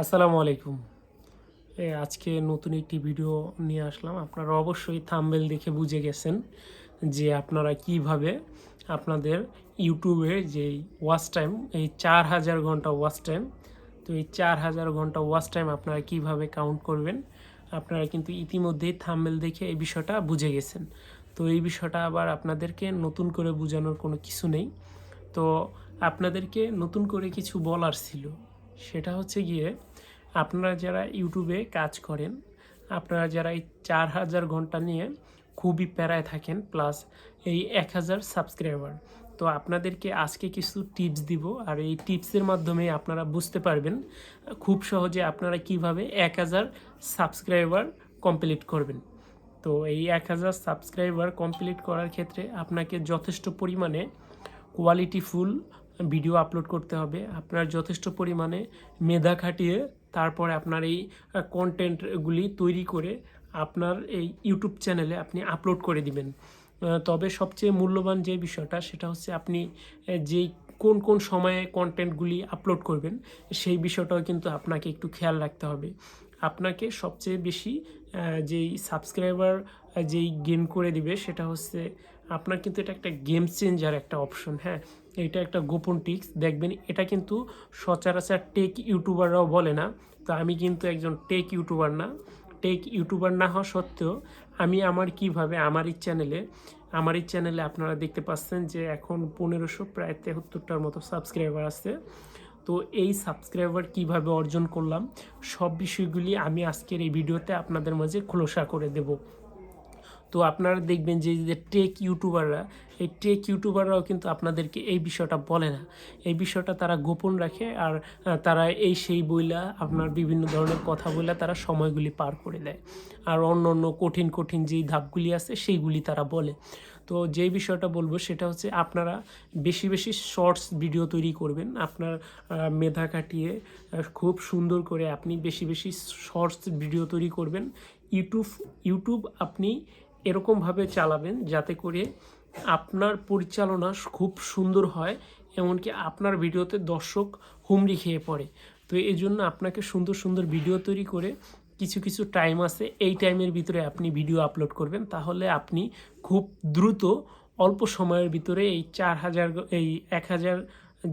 আসসালামু আলাইকুম। আজকে নতুন একটি ভিডিও নিয়ে আসলাম। আপনারা অবশ্যই থাম্বেল দেখে বুঝে গেছেন যে আপনারা কীভাবে আপনাদের ইউটিউবে যে ওয়াচ টাইম এই চার হাজার ঘণ্টা ওয়াচ টাইম তো এই চার হাজার ঘণ্টা ওয়াচ টাইম আপনারা কীভাবে কাউন্ট করবেন, আপনারা কিন্তু ইতিমধ্যেই থাম্বেল দেখে এই বিষয়টা বুঝে গেছেন। তো এই বিষয়টা আবার আপনাদেরকে নতুন করে বোঝানোর কোনো কিছু নেই। তো আপনাদেরকে নতুন করে কিছু বলার ছিল। সেটা হচ্ছে গিয়ে আপনারা যারা ইউটিউবে কাজ করেন, আপনারা যারা এই চার হাজার ঘণ্টা নিয়ে খুবই প্যারায় থাকেন প্লাস এই এক হাজার সাবস্ক্রাইবার তো আপনাদেরকে আজকে কিছু টিপস দিব। আর এই টিপসের মাধ্যমে আপনারা বুঝতে পারবেন খুব সহজে আপনারা কীভাবে এক হাজার সাবস্ক্রাইবার কমপ্লিট করবেন। তো এই এক হাজার সাবস্ক্রাইবার কমপ্লিট করার ক্ষেত্রে আপনাকে যথেষ্ট পরিমাণে কোয়ালিটিফুল ভিডিও আপলোড করতে হবে। আপনার যথেষ্ট পরিমাণে মেধা খাটিয়ে তারপরে আপনার এই কন্টেন্টগুলি তৈরি করে আপনার এই ইউটিউব চ্যানেলে আপনি আপলোড করে দিবেন। তবে সবচেয়ে মূল্যবান যে বিষয়টা সেটা হচ্ছে আপনি যেই কোন কোন সময়ে কন্টেন্টগুলি আপলোড করবেন সেই বিষয়টাও কিন্তু আপনাকে একটু খেয়াল রাখতে হবে। আপনাকে সবচেয়ে বেশি যেই সাবস্ক্রাইবার যেই গেম করে দিবে সেটা হচ্ছে আপনার কিন্তু এটা একটা গেম চেঞ্জার একটা অপশন হ্যাঁ। এটা একটা গোপন টিক্স। দেখবেন এটা কিন্তু সচরাচর টেক ইউটিউবাররাও বলে না। তো আমি কিন্তু একজন টেক ইউটিউবার না। টেক ইউটিউবার না হওয়া সত্ত্বেও আমি আমার কীভাবে, আমার এই চ্যানেলে, আমার এই চ্যানেলে আপনারা দেখতে পাচ্ছেন যে এখন পনেরোশো প্রায় তেহাত্তরটার মতো সাবস্ক্রাইবার আছে। তো এই সাবস্ক্রাইবার কীভাবে অর্জন করলাম, সব বিষয়গুলি আমি আজকের এই ভিডিওতে আপনাদের মাঝে খোলসা করে দেব। তো আপনারা দেখবেন যে যে টেক ইউটিউবাররা এই টেক ইউটিউবাররাও কিন্তু আপনাদেরকে এই বিষয়টা বলে না। এই বিষয়টা তারা গোপন রাখে আর তারা এই সেই বইলা আপনার বিভিন্ন ধরনের কথা বইলা তারা সময়গুলি পার করে দেয়। আর অন্য অন্য কঠিন কঠিন যেই ধাপগুলি আছে সেইগুলি তারা বলে। তো যেই বিষয়টা বলব সেটা হচ্ছে আপনারা বেশি বেশি শর্টস ভিডিও তৈরি করবেন। আপনার মেধা কাটিয়ে খুব সুন্দর করে আপনি বেশি বেশি শর্টস ভিডিও তৈরি করবেন। ইউটিউব ইউটিউব আপনি এরকমভাবে চালাবেন যাতে করে আপনার পরিচালনা খুব সুন্দর হয়, এমনকি আপনার ভিডিওতে দর্শক হুমড়ি খেয়ে পড়ে। তো এই জন্য আপনাকে সুন্দর সুন্দর ভিডিও তৈরি করে কিছু কিছু টাইম আছে, এই টাইমের ভিতরে আপনি ভিডিও আপলোড করবেন। তাহলে আপনি খুব দ্রুত অল্প সময়ের ভিতরে এই চার হাজার এই এক হাজার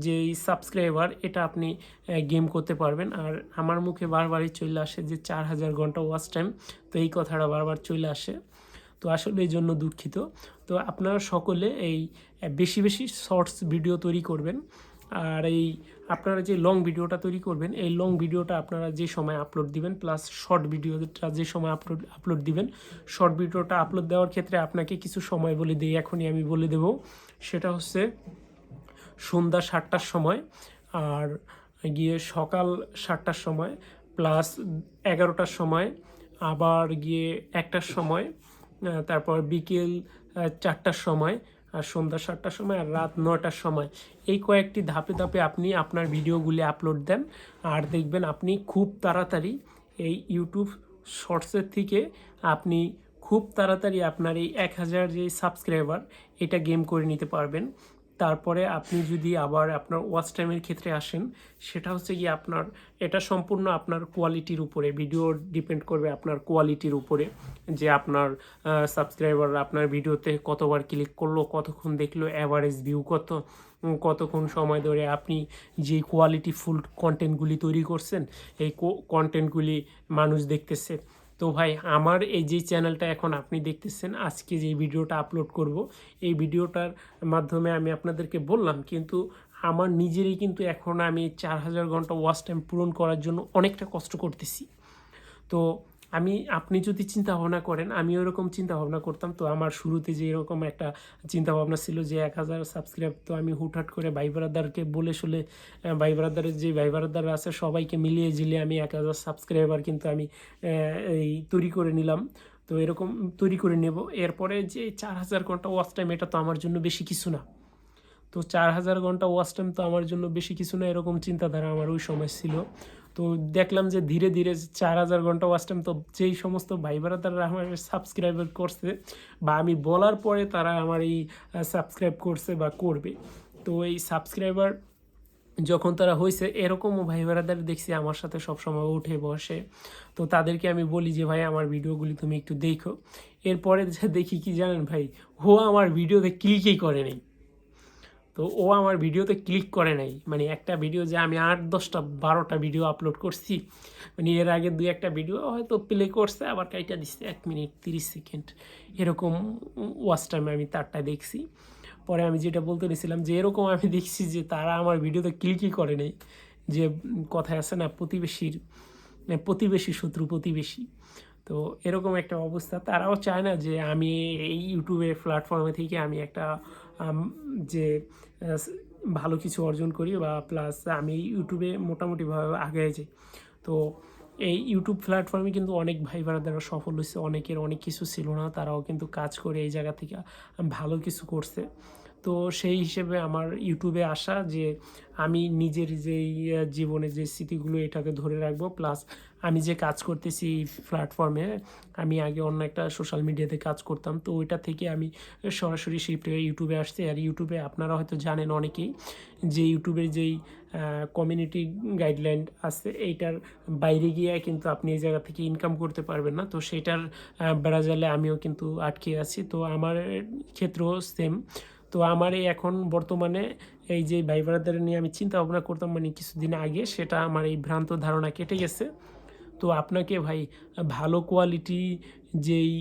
যে সাবস্ক্রাইবার, এটা আপনি গেম করতে পারবেন। আর আমার মুখে বারবারই চলে আসে যে চার হাজার ঘণ্টা ওয়াচ টাইম তো এই কথাটা বারবার চলে আসে। তো আসলে এই জন্য দুঃখিত। তো আপনারা সকলে এই বেশি বেশি শর্টস ভিডিও তৈরি করবেন। আর এই আপনারা যে লং ভিডিওটা তৈরি করবেন, এই লং ভিডিওটা আপনারা যে সময় আপলোড দিবেন, প্লাস শর্ট ভিডিওটা যে সময় আপলোড আপলোড দিবেন, শর্ট ভিডিওটা আপলোড দেওয়ার ক্ষেত্রে আপনাকে কিছু সময় বলে দিই, এখনই আমি বলে দেব। সেটা হচ্ছে সন্ধ্যা সাতটার সময় আর গিয়ে সকাল সাতটার সময়, প্লাস এগারোটার সময়, আবার গিয়ে একটার সময় তারপর বিকেল চারটার সময় আর সন্ধ্যা সাতটার সময় আর রাত নটার সময়। এই কয়েকটি ধাপে ধাপে আপনি আপনার ভিডিওগুলি আপলোড দেন আর দেখবেন আপনি খুব তাড়াতাড়ি এই ইউটিউব শর্টসের থেকে আপনি খুব তাড়াতাড়ি আপনার এই এক হাজার যে সাবস্ক্রাইবার, এটা গেম করে নিতে পারবেন। তারপরে আপনি যদি আবার আপনার ওয়াচ টাইমের ক্ষেত্রে আসেন, সেটা হচ্ছে কি আপনার, এটা সম্পূর্ণ আপনার কোয়ালিটির উপরে ভিডিও ডিপেন্ড করবে আপনার কোয়ালিটির উপরে। যে আপনার সাবস্ক্রাইবার আপনার ভিডিওতে কতবার ক্লিক করল, কতক্ষণ দেখল অ্যাভারেজ ভিউ কত কতক্ষণ সময় ধরে আপনি যে কোয়ালিটি ফুল কন্টেন্টগুলি তৈরি করছেন, এই কন্টেন্টগুলি মানুষ দেখতেছে। তো ভাই, আমার এই যে চ্যানেলটা এখন আপনি দেখতেছেন, আজকে যে ভিডিওটা আপলোড করব, এই ভিডিওটার মাধ্যমে আমি আপনাদেরকে বললাম, কিন্তু আমার নিজেরই কিন্তু এখন আমি চার হাজার ঘণ্টা ওয়াচ টাইম পূরণ করার জন্য অনেকটা কষ্ট করতেছি। তো আমি, আপনি যদি চিন্তা ভাবনা করেন আমি ওরকম চিন্তা ভাবনা করতাম। তো আমার শুরুতে যে এরকম একটা চিন্তা ভাবনা ছিল যে এক হাজার সাবস্ক্রাইব তো আমি হুটহাট করে ভাই ব্রাদারকে বলে শুলে ভাই ব্রাদারের যে ভাই ব্রাদার আছে সবাইকে মিলিয়ে ঝিলিয়ে আমি এক হাজার সাবস্ক্রাইবার কিন্তু আমি এই তৈরি করে নিলাম। তো এরকম তৈরি করে নেব। এরপরে যে চার হাজার ঘণ্টা ওয়াচ টাইম এটা তো আমার জন্য বেশি কিছু না। তো চার হাজার ঘণ্টা ওয়াচ টাইম তো আমার জন্য বেশি কিছু না, এরকম চিন্তাধারা আমার ওই সময় ছিল। তো দেখলাম যে ধীরে ধীরে চার হাজার ঘণ্টা ওয়াচ টাইম তো যেই সমস্ত ভাই তারা আমার সাবস্ক্রাইবার করছে বা আমি বলার পরে তারা আমার এই সাবস্ক্রাইব করছে বা করবে। তো এই সাবস্ক্রাইবার যখন তারা হয়েছে এরকমও ভাই বেড়াদার দেখছি আমার সাথে সবসময় উঠে বসে। তো তাদেরকে আমি বলি যে, ভাই, আমার ভিডিওগুলি তুমি একটু দেখো। এরপরে দেখি কি জানেন ভাই হো আমার ভিডিওতে ক্লিকই করে নেই। তো ও আমার ভিডিওতে ক্লিক করে নাই। মানে একটা ভিডিও যে আমি আট, দশটা, বারোটা ভিডিও আপলোড করছি মানে এর আগে দুই একটা ভিডিও হয়তো প্লে করছে, আবার কাইটা দিচ্ছে এক মিনিট তিরিশ সেকেন্ড এরকম ওয়াচ টাইমে আমি তারটা দেখছি। পরে আমি যেটা বলতে নিয়েছিলাম যে এরকম আমি দেখছি যে তারা আমার ভিডিওতে ক্লিকই করে নেই। যে কথায় আছে না, প্রতিবেশীর মানে প্রতিবেশী শত্রু, প্রতিবেশী। তো এরকম একটা অবস্থা। তারাও চায় না যে আমি এই ইউটিউবের প্ল্যাটফর্মে থেকে আমি একটা যে ভালো কিছু অর্জন করি বা প্লাস আমি ইউটিউবে মোটামুটিভাবে আগে যাই। তো এই ইউটিউব প্ল্যাটফর্মে কিন্তু অনেক ভাই বোনেরা সফল হয়েছে অনেকের অনেক কিছু ছিল না, তারাও কিন্তু কাজ করে এই জায়গা থেকে ভালো কিছু করছে। তো সেই হিসেবে আমার ইউটিউবে আসা যে, আমি নিজের যেই জীবনে যে স্মৃতিগুলো এটাকে ধরে রাখব প্লাস আমি যে কাজ করতেছি এই প্ল্যাটফর্মে আমি আগে অন্য একটা সোশ্যাল মিডিয়াতে কাজ করতাম। তো ওইটা থেকে আমি সরাসরি শিফট হয়ে ইউটিউবে আসছে। আর ইউটিউবে আপনারা হয়তো জানেন অনেকেই যে ইউটিউবের যেই কমিউনিটি গাইডলাইন আছে, এইটার বাইরে গিয়ে কিন্তু আপনি এই জায়গা থেকে ইনকাম করতে পারবেন না। তো সেটার বেড়াজালে আমিও কিন্তু আটকে আছি। তো আমার ক্ষেত্রেও সেম তো আমার এই এখন বর্তমানে এই যে ভাই নিয়ে আমি চিন্তা ভাবনা করতাম মানে কিছুদিন আগে, সেটা আমার এই ভ্রান্ত ধারণা কেটে গেছে। তো আপনাকে ভাই ভালো কোয়ালিটি যেই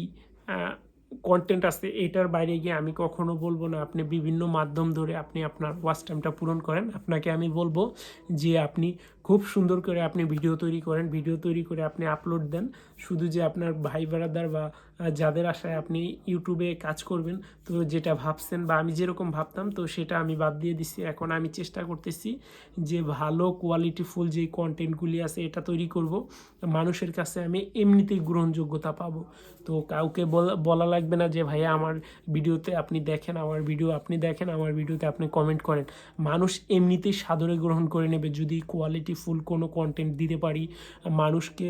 কন্টেন্ট আছে এটার বাইরে গিয়ে আমি কখনো বলব না। আপনি বিভিন্ন মাধ্যম ধরে আপনি আপনার ওয়াচ টাইমটা পূরণ করেন। আপনাকে আমি বলব যে আপনি খুব সুন্দর করে আপনি ভিডিও তৈরি করেন। ভিডিও তৈরি করে আপনি আপলোড দেন। শুধু যে আপনার ভাই বেড়াদার বা যাদের আশায় আপনি ইউটিউবে কাজ করবেন, তো যেটা ভাবছেন বা আমি যেরকম ভাবতাম, তো সেটা আমি বাদ দিয়ে দিচ্ছি এখন আমি চেষ্টা করতেছি যে ভালো কোয়ালিটিফুল যে কন্টেন্টগুলি আছে, এটা তৈরি করব। মানুষের কাছে আমি এমনিতেই গ্রহণযোগ্যতা পাবো। তো কাউকে বলা- বলা লাগবে না যে, ভাইয়া, আমার ভিডিওতে আপনি দেখেন, আমার ভিডিও আপনি দেখেন, আমার ভিডিওতে আপনি কমেন্ট করেন। মানুষ এমনিতেই সাদরে গ্রহণ করে নেবে। যদি কোয়ালিটি ফুল কোনো কন্টেন্ট দিতে পারি, মানুষকে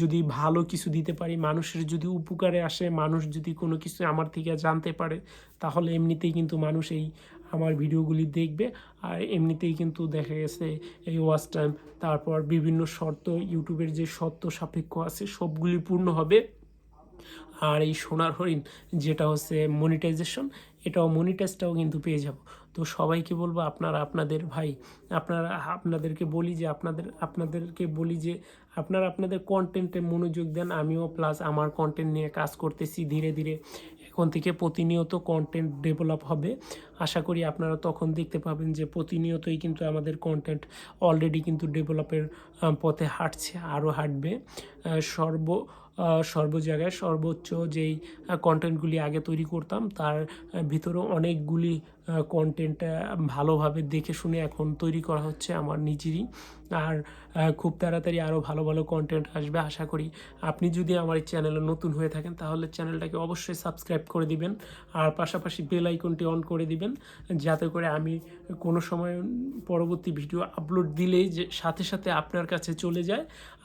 যদি ভালো কিছু দিতে পারি, মানুষের যদি উপকারে আসে, মানুষ যদি কোনো কিছু আমার থেকে জানতে পারে, তাহলে এমনিতেই কিন্তু মানুষ এই আমার ভিডিওগুলি দেখবে। আর এমনিতেই কিন্তু দেখা গেছে এই ওয়াচ টাইম তারপর বিভিন্ন শর্ত, ইউটিউবের যে শর্ত সাপেক্ষ আছে, সবগুলি পূর্ণ হবে। আর এই সোনার হরিণ যেটা হচ্ছে মনিটাইজেশন এটাও মনিটাইজটাও কিন্তু পেয়ে যাব। তো সবাইকে বলব আপনারা আপনাদের ভাই, আপনারা আপনাদেরকে বলি যে আপনাদের, আপনাদেরকে বলি যে আপনারা আপনাদের কন্টেন্টে মনোযোগ দেন। আমিও প্লাস আমার কন্টেন্ট নিয়ে কাজ করতেছি ধীরে ধীরে। এখন থেকে প্রতিনিয়ত কন্টেন্ট ডেভেলপ হবে। আশা করি আপনারা তখন দেখতে পাবেন যে প্রতিনিয়তই কিন্তু আমাদের কন্টেন্ট অলরেডি কিন্তু ডেভেলপের পথে হাঁটছে আরও হাঁটবে। সর্ব সর্ব জায়গায় সর্বোচ্চ যেই কন্টেন্টগুলি আগে তৈরি করতাম, তার ভিতরেও অনেকগুলি কন্টেন্ট ভালোভাবে দেখে শুনে এখন তৈরি করা হচ্ছে আমার নিজেরই। আর খুব তাড়াতাড়ি আরও ভালো ভালো কন্টেন্ট আসবে আশা করি। আপনি যদি আমার এই চ্যানেলে নতুন হয়ে থাকেন, তাহলে চ্যানেলটাকে অবশ্যই সাবস্ক্রাইব করে দিবেন, আর পাশাপাশি বেল আইকনটি অন করে দিবেন, যাতে করে আমি কোনো সময় পরবর্তী ভিডিও আপলোড দিলেই যে, সাথে সাথে আপনার কাছে চলে যায়।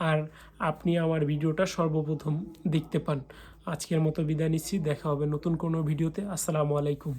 আর আপনি আমার ভিডিওটা সর্বপ্রথম দেখতে পান। আজকের মতো বিদায় নিচ্ছি। দেখা হবে নতুন কোনো ভিডিওতে। আসসালামু আলাইকুম।